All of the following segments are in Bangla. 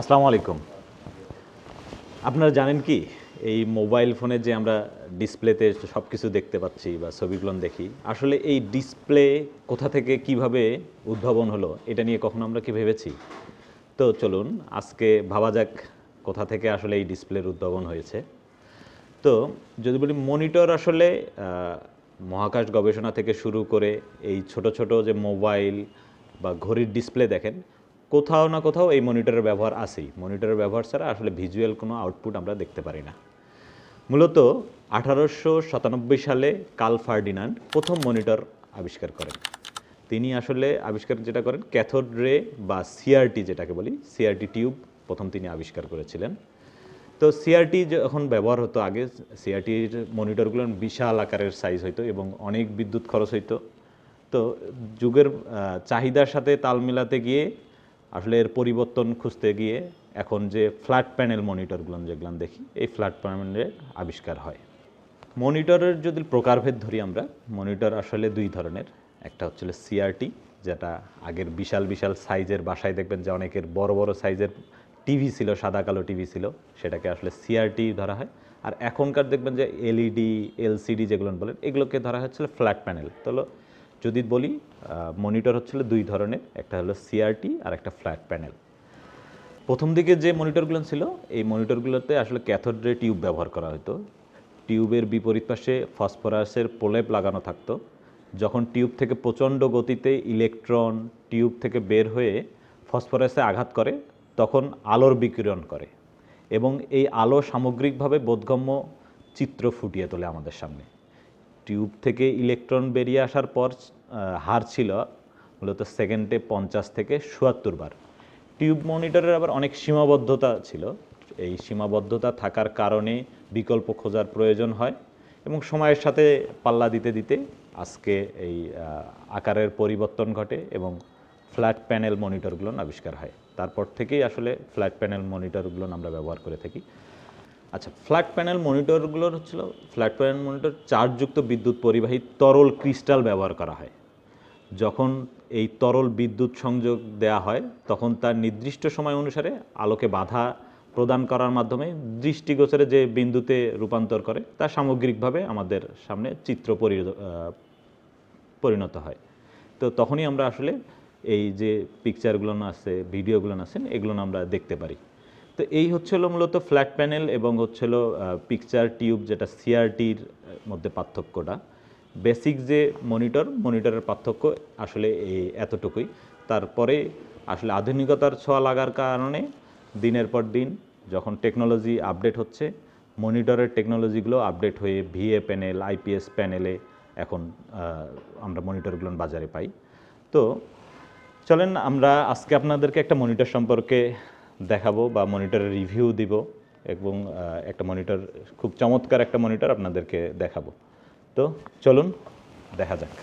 আসসালামু আলাইকুম। আপনারা জানেন কি, এই মোবাইল ফোনে যে আমরা ডিসপ্লেতে সব কিছু দেখতে পাচ্ছি বা ছবিগুলো দেখি, আসলে এই ডিসপ্লে কোথা থেকে কীভাবে উদ্ভাবন হলো, এটা নিয়ে কখনো আমরা কি ভেবেছি? তো চলুন, আজকে ভাবা যাক কোথা থেকে আসলে এই ডিসপ্লের উদ্ভাবন হয়েছে। তো যদি বলি, মনিটর আসলে মহাকাশ গবেষণা থেকে শুরু করে এই ছোট ছোট যে মোবাইল বা ঘড়ির ডিসপ্লে দেখেন কোথাও না কোথাও এই মনিটরের ব্যবহার আছেই। মনিটরের ব্যবহার ছাড়া আসলে ভিজুয়াল কোনো আউটপুট আমরা দেখতে পারি না। মূলত আঠারোশো সাতানব্বই সালে কাল ফার্ডিনান্ড প্রথম মনিটর আবিষ্কার করেন। তিনি আসলে আবিষ্কার যেটা করেন ক্যাথোড রে বা সিআরটি যেটাকে বলি সিআরটি টিউব প্রথম তিনি আবিষ্কার করেছিলেন। তো সিআরটি যখন ব্যবহার হতো আগে সিআরটির মনিটরগুলো বিশাল আকারের সাইজ হইতো এবং অনেক বিদ্যুৎ খরচ হইতো। তো যুগের চাহিদার সাথে তাল মিলাতে গিয়ে আসলে এর পরিবর্তন খুঁজতে গিয়ে এখন যে ফ্ল্যাট প্যানেল মনিটরগুলো যেগুলো দেখি, এই ফ্ল্যাট প্যানেলের আবিষ্কার হয়। মনিটরের যদি প্রকারভেদ ধরি আমরা, মনিটর আসলে দুই ধরনের। একটা হচ্ছে সিআরটি যেটা আগের বিশাল বিশাল সাইজের বাসায় দেখবেন যে অনেকের বড় বড় সাইজের টিভি ছিল, সাদা, কালো টিভি ছিল, সেটাকে আসলে সিআরটি ধরা হয়। আর এখনকার দেখবেন যে এলইডি এলসিডি যেগুলো বলেন, এগুলোকে ধরা হচ্ছিল ফ্ল্যাট প্যানেল। তো যদি বলি মনিটর হচ্ছিল দুই ধরনের, একটা হলো সিআরটি আর একটা ফ্ল্যাট প্যানেল। প্রথম দিকে যে মনিটরগুলো ছিল, এই মনিটরগুলোতে আসলে ক্যাথোড রে টিউব ব্যবহার করা হতো। টিউবের বিপরীত পাশে ফসফরাসের প্রলেপ লাগানো থাকতো। যখন টিউব থেকে প্রচণ্ড গতিতে ইলেকট্রন টিউব থেকে বের হয়ে ফসফরাসে আঘাত করে, তখন আলোর বিকিরণ করে এবং এই আলো সামগ্রিকভাবে বোধগম্য চিত্র ফুটিয়ে তোলে আমাদের সামনে। টিউব থেকে ইলেকট্রন বেরিয়ে আসার পর হার ছিল মূলত সেকেন্ডে পঞ্চাশ থেকে চুয়াত্তর বার। টিউব মনিটরের আবার অনেক সীমাবদ্ধতা ছিল। এই সীমাবদ্ধতা থাকার কারণে বিকল্প খোঁজার প্রয়োজন হয় এবং সময়ের সাথে পাল্লা দিতে দিতে আজকে এই আকারের পরিবর্তন ঘটে এবং ফ্ল্যাট প্যানেল মনিটরগুলো আবিষ্কার হয়। তারপর থেকেই আসলে ফ্ল্যাট প্যানেল মনিটরগুলো আমরা ব্যবহার করে থাকি। আচ্ছা ফ্ল্যাট প্যানেল মনিটরগুলোর হচ্ছিল ফ্ল্যাট প্যানেল মনিটর চার্জযুক্ত বিদ্যুৎ পরিবাহী তরল ক্রিস্টাল ব্যবহার করা হয়। যখন এই তরল বিদ্যুৎ সংযোগ দেয়া হয়, তখন তার নির্দিষ্ট সময় অনুসারে আলোকে বাধা প্রদান করার মাধ্যমে দৃষ্টিগোচরে যে বিন্দুতে রূপান্তর করে, তা সামগ্রিকভাবে আমাদের সামনে চিত্র পরি পরিণত হয়। তো তখনই আমরা আসলে এই যে পিকচারগুলো আছে ভিডিওগুলো আছেন এগুলো আমরা দেখতে পারি। তো এই হচ্ছিল মূলত ফ্ল্যাট প্যানেল এবং হচ্ছিল পিকচার টিউব যেটা সিআরটির মধ্যে পার্থক্যটা। বেসিক যে মনিটর মনিটরের পার্থক্য আসলে এই এতটুকুই। তারপরে আসলে আধুনিকতার ছোঁয়া লাগার কারণে দিনের পর দিন যখন টেকনোলজি আপডেট হচ্ছে মনিটরের টেকনোলজিগুলো আপডেট হয়ে V A panel I P S প্যানেলে এখন আমরা মনিটরগুলো বাজারে পাই। তো চলেন আমরা আজকে আপনাদেরকে একটা মনিটর সম্পর্কে দেখাবো বা মনিটরের রিভিউ দিব এবং একটা মনিটর খুব চমৎকার একটা মনিটর আপনাদেরকে দেখাবো। তো চলুন, দেখা যাক।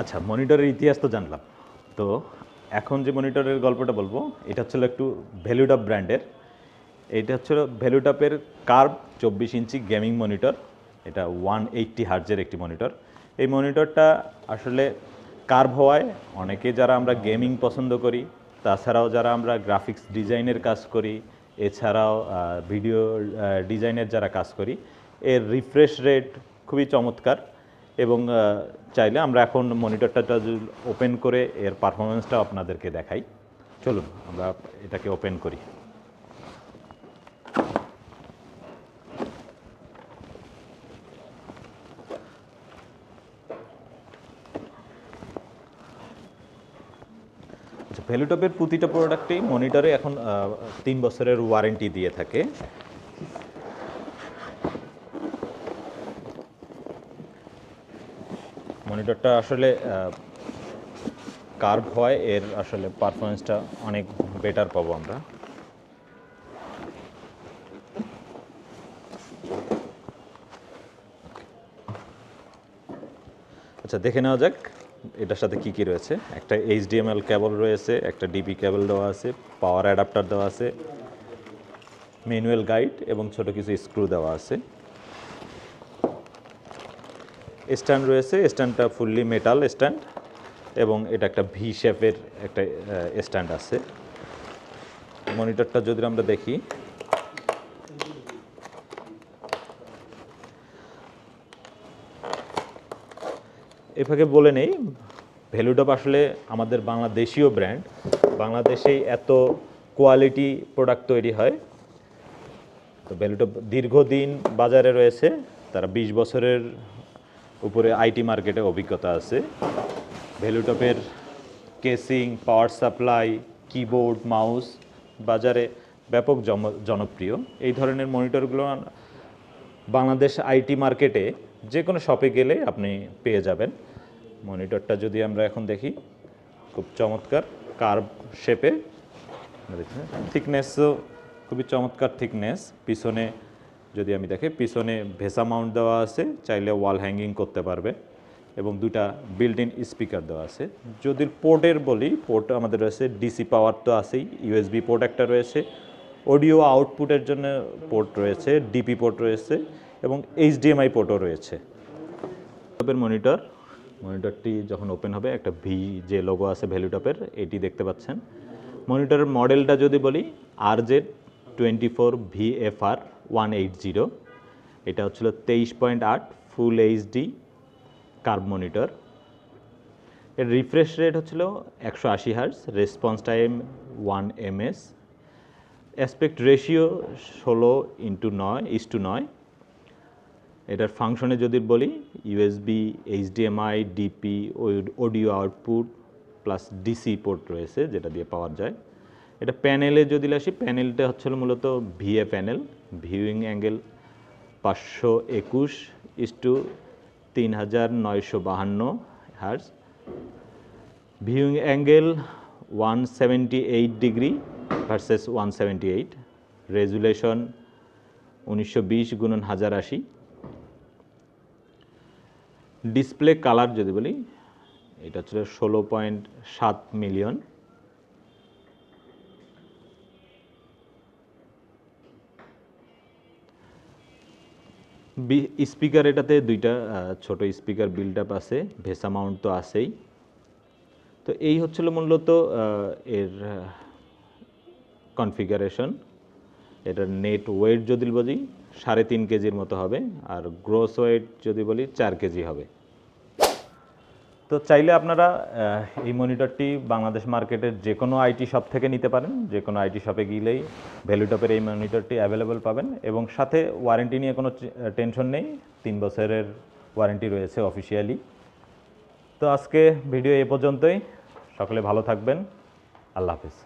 আচ্ছা মনিটরের ইতিহাস তো জানলাম। তো এখন যে মনিটরের গল্পটা বলব, এটা হচ্ছিল একটু ভ্যালুডাপ ব্র্যান্ডের এটা হচ্ছিল ভ্যালুডাপের কার্ভ চব্বিশ ইঞ্চি গেমিং মনিটর এটা ওয়ান এইট্টি হার্জের একটি মনিটর এই মনিটরটা আসলে কার্ভ হওয়ায় অনেকে যারা আমরা গেমিং পছন্দ করি, তাছাড়াও যারা আমরা গ্রাফিক্স ডিজাইনের কাজ করি, এছাড়াও ভিডিও ডিজাইনের যারা কাজ করি, এর রিফ্রেশ রেট খুবই চমৎকার। এবং চাইলে আমরা এখন মনিটরটা ওপেন করে এর পারফরমেন্সটা আপনাদেরকে দেখাই। চলুন, আমরা এটাকে ওপেন করি। আচ্ছা ভ্যালুটপের প্রতিটা প্রোডাক্টেই মনিটরে এখন তিন বছরের ওয়ারেন্টি দিয়ে থাকে। মনিটরটা আসলে কার্ভ হয়, এর আসলে পারফরমেন্সটা অনেক বেটার পাবো আমরা। আচ্ছা দেখে নেওয়া যাক, এটার সাথে কি কি রয়েছে। একটা এইচডিএমএল কেবল রয়েছে, একটা ডিপি কেবল দেওয়া আছে পাওয়ার অ্যাডাপ্টার দেওয়া আছে ম্যানুয়াল গাইড এবং ছোট কিছু স্ক্রু দেওয়া আছে। স্ট্যান্ড রয়েছে, স্ট্যান্ডটা ফুললি মেটাল স্ট্যান্ড এবং এটা একটা ভি শেপের একটা স্ট্যান্ড আছে। মনিটরটা যদি আমরা দেখি। এভাবে বলে নেই ভ্যালুটপ আসলে আমাদের বাংলাদেশীয় ব্র্যান্ড বাংলাদেশেই এত কোয়ালিটি প্রোডাক্ট তৈরি হয়। তো ভ্যালুটপ দীর্ঘদিন বাজারে রয়েছে, তারা বিশ বছরের উপরে আইটি মার্কেটে অভিজ্ঞতা আছে। ভ্যালুটপের casing, power supply, keyboard, mouse বাজারে ব্যাপক জনপ্রিয়। এই ধরনের মনিটরগুলো বাংলাদেশ আইটি মার্কেটে যে কোনো শপে গেলে আপনি পেয়ে যাবেন। মনিটরটা যদি আমরা এখন দেখি, খুব চমৎকার, কার্ভ শেপে। থিকনেসও খুবই চমৎকার থিকনেস পিছনে যদি আমি দেখে, পিছনে ভেসা মাউন্ট দেওয়া আছে, চাইলে ওয়াল হ্যাঙ্গিং করতে পারবে এবং দুটা বিল্ট ইন স্পিকার দেওয়া আছে। যদি পোর্টের বলি, পোর্ট আমাদের রয়েছে ডিসি পাওয়ার তো আছেই ইউএসবি পোর্ট একটা রয়েছে অডিও আউটপুটের জন্য পোর্ট রয়েছে ডিপি পোর্ট রয়েছে এবং এইচডিএমআই পোর্টও রয়েছে। ল্যাপটপের মনিটর মনিটরটি যখন ওপেন হবে, একটা ভি যে লোগো আছে ভ্যালুটপের এটি দেখতে পাচ্ছেন। মনিটরের মডেলটা যদি বলি R Z twenty four V F R one eight zero এটা হচ্ছিল তেইশ পয়েন্ট আট ফুল এইচডি কার্ভ মনিটর এর রিফ্রেশ রেট হচ্ছিল একশো আশি hertz response time one MS aspect ratio ষোলো ইন্টু নয় ইস টু নয়। এটার ফাংশনে যদি বলি USB HDMI DP audio output plus DC port রয়েছে, যেটা দিয়ে পাওয়া যায়। এটা প্যানেলে যদি আসি, প্যানেলটা হচ্ছিল মূলত ভিএ প্যানেল, ভিউইং অ্যাঙ্গেল পাঁচশো একুশ ইস টু তিন হাজার নয়শো বাহান্ন hertz viewing angle one seventy eight degree versus one seventy eight. Resolution উনিশশো বিশ গুণন হাজার আশি। ডিসপ্লে কালার যদি বলি, এটা হচ্ছে ষোলো পয়েন্ট সাত মিলিয়ন। স্পিকার এটাতে দুইটা ছোট স্পিকার বিল্ড আপ আছে, ভেসা মাউন্ট তো আছেই। তো এই হচ্ছিল মূলত এর কনফিগারেশন এটার নেট ওয়েট যদি বলি, সাড়ে তিন কেজির মতো হবে, আর গ্রোস ওয়েট যদি বলি, চার কেজি হবে। তো চাইলে আপনারা এই মনিটরটি বাংলাদেশ মার্কেটের যে কোনো আইটি শপ থেকে নিতে পারেন। যে কোনো আইটি শপে গেলেই ভ্যালুটপের এই মনিটরটি অ্যাভেলেবল পাবেন এবং সাথে ওয়ারেন্টি নিয়ে কোনো টেনশন নেই। তিন বছরের ওয়ারেন্টি রয়েছে অফিসিয়ালি তো আজকে ভিডিও এ পর্যন্তই। সকলে ভালো থাকবেন। আল্লাহ হাফিজ।